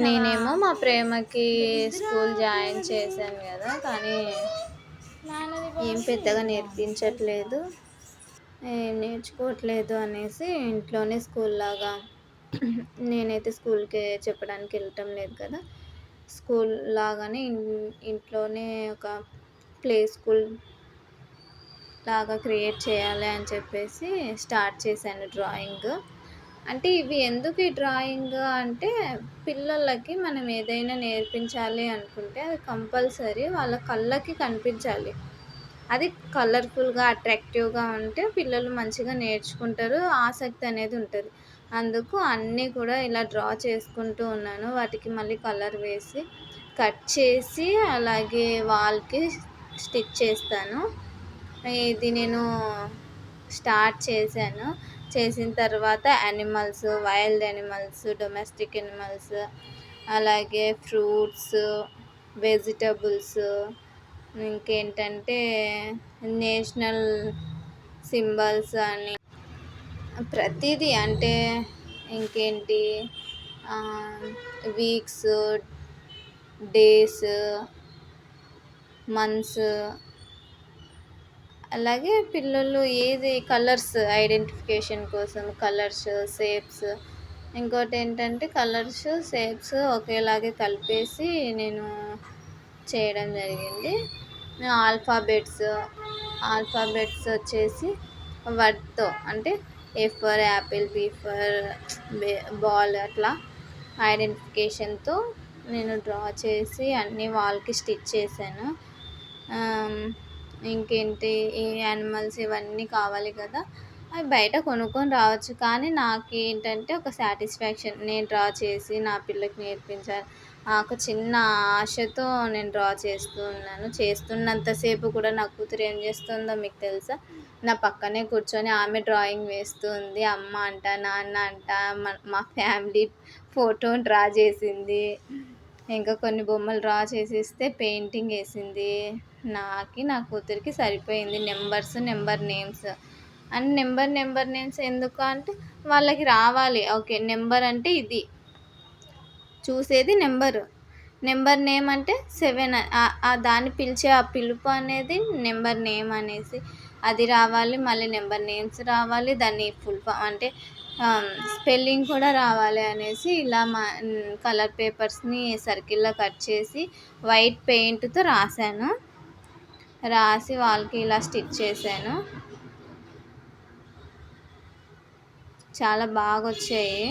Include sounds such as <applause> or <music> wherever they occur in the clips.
నేనేమో మా ప్రేమకి స్కూల్ జాయిన్ చేశాను కదా కానీ ఏం పెద్దగా నేర్పించట్లేదు. ఏం నేర్చుకోవట్లేదు అనేసి ఇంట్లోనే స్కూల్ లాగా <clears throat> నేనైతే స్కూల్కి చెప్పడానికి వెళ్ళటం లేదు కదా. స్కూల్ లాగానే ఇంట్లోనే ఒక ప్లే స్కూల్ లాగా క్రియేట్ చేయాలి అని చెప్పేసి స్టార్ట్ చేశాను డ్రాయింగ్. అంటే ఇవి ఎందుకు ఈ డ్రాయింగ్ అంటే పిల్లలకి మనం ఏదైనా నేర్పించాలి అనుకుంటే అది కంపల్సరీ వాళ్ళ కళ్ళకి కనిపించాలి. అది కలర్ఫుల్గా అట్రాక్టివ్గా ఉంటే పిల్లలు మంచిగా నేర్చుకుంటారు ఆసక్తి అనేది ఉంటుంది. అందుకు అన్నీ కూడా ఇలా డ్రా చేసుకుంటూ ఉన్నాను. వాటికి మళ్ళీ కలర్ వేసి కట్ చేసి అలాగే వాల్కి స్టిచ్ చేస్తాను. ఇది నేను స్టార్ట్ చేశాను. చేసిన తర్వాత animals wild animals domestic animals అలాగే ఫ్రూట్స్ వెజిటబుల్స్ ఇంకేంటంటే నేషనల్ సింబల్స్ అని. ప్రతిదీ అంటే ఇంకేంటి? వీక్స్ డేస్ మంత్స్ అలాగే పిల్లలు ఏది కలర్స్ ఐడెంటిఫికేషన్ కోసం కలర్స్ షేప్స్. ఇంకోటి ఏంటంటే కలర్స్ షేప్స్ ఒకేలాగే కలిపేసి నేను చేయడం జరిగింది. ఆల్ఫాబెట్స్ ఆల్ఫాబెట్స్ వచ్చేసి వర్డ్తో అంటే A for apple B for ball అట్లా ఐడెంటిఫికేషన్తో నేను డ్రా చేసి అన్నీ వాల్కి స్టిచ్ చేశాను. ఇంకేంటి? ఈ యానిమల్స్ ఇవన్నీ కావాలి కదా. అవి బయట కొనుక్కొని రావచ్చు. కానీ నాకు ఏంటంటే ఒక సాటిస్ఫాక్షన్ నేను డ్రా చేసి నా పిల్లకి నేర్పించాలి. ఒక చిన్న ఆశతో నేను డ్రా చేస్తూ ఉన్నాను చేస్తున్నంతసేపు కూడా నా కూతురు ఏం చేస్తుందో మీకు తెలుసా? నా పక్కనే కూర్చొని ఆమె డ్రాయింగ్ వేస్తుంది. అమ్మ అంట నాన్న అంట మా- మా ఫ్యామిలీ ఫోటో డ్రా చేసింది. ఇంకా కొన్ని బొమ్మలు డ్రా చేసిస్తే పెయింటింగ్ వేసింది. నాకి నా కూతురికి సరిపోయింది numbers number names. And number number names ఎందుకు అంటే వాళ్ళకి రావాలి. ఓకే నెంబర్ అంటే ఇది. చూసేది నెంబరు. నెంబర్ నేమ్ అంటే సెవెన్. ఆ దాన్ని పిలిచే ఆ పిలుపు అనేది నెంబర్ నేమ్ అనేసి. అది రావాలి మళ్ళీ నెంబర్ నేమ్స్ రావాలి దాన్ని ఫుల్ ఫామ్ అంటే స్పెల్లింగ్ కూడా రావాలి అనేసి ఇలా మా కలర్ పేపర్స్ని సర్కిల్లో కట్ చేసి వైట్ పెయింట్తో రాశాను. రాసి వాళ్ళకి ఇలా స్టిచ్ చేశాను. చాలా బాగా వచ్చాయి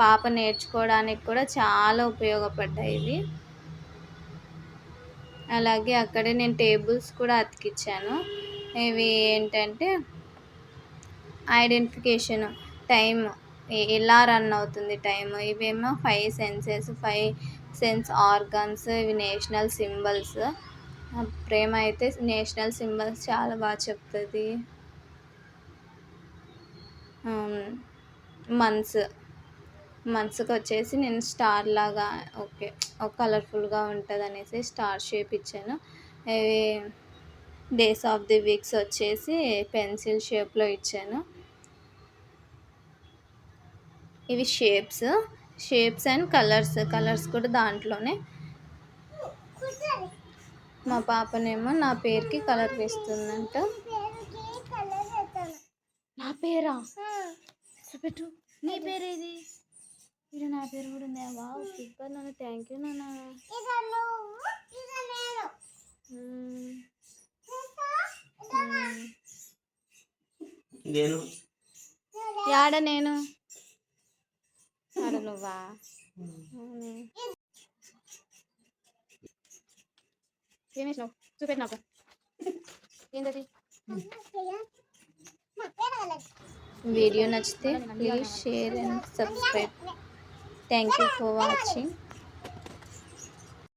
పాప నేర్చుకోవడానికి కూడా చాలా ఉపయోగపడ్డాయి ఇవి. అలాగే అక్కడే నేను టేబుల్స్ కూడా అతికిచ్చాను. ఇవి ఏంటంటే ఐడెంటిఫికేషన్ టైం ఎలా రన్ అవుతుంది టైం ఇవేమో five senses five sense organs ఇవి నేషనల్ సింబల్స్. ప్రేమ అయితే నేషనల్ సింబల్స్ చాలా బాగా చెప్తుంది. మంత్స్ మంత్స్కి వచ్చేసి నేను స్టార్ లాగా ఓకే ఒక కలర్ఫుల్గా ఉంటుంది అనేసి స్టార్ షేప్ ఇచ్చాను. ఇవి డేస్ ఆఫ్ ది వీక్స్ వచ్చేసి పెన్సిల్ షేప్లో ఇచ్చాను. ఇవి shapes shapes and colours colours కూడా దాంట్లోనే. మా పాపనేమో నా పేరుకి కలర్ వేస్తుందంట. నా పేరా? చూపెట్టు. నీ పేరేది? ఇది నా పేరు కూడా ఉందా? వావ్ సూపర్ నాన్న. థ్యాంక్ యూ నాన్న. నేను. యాడ నేను? ఆడ నువ్వా? ఏం వేసినావు చూపెట్టు నాకు ఏంటది వీడియో నచ్చితే please share and subscribe thank you for watching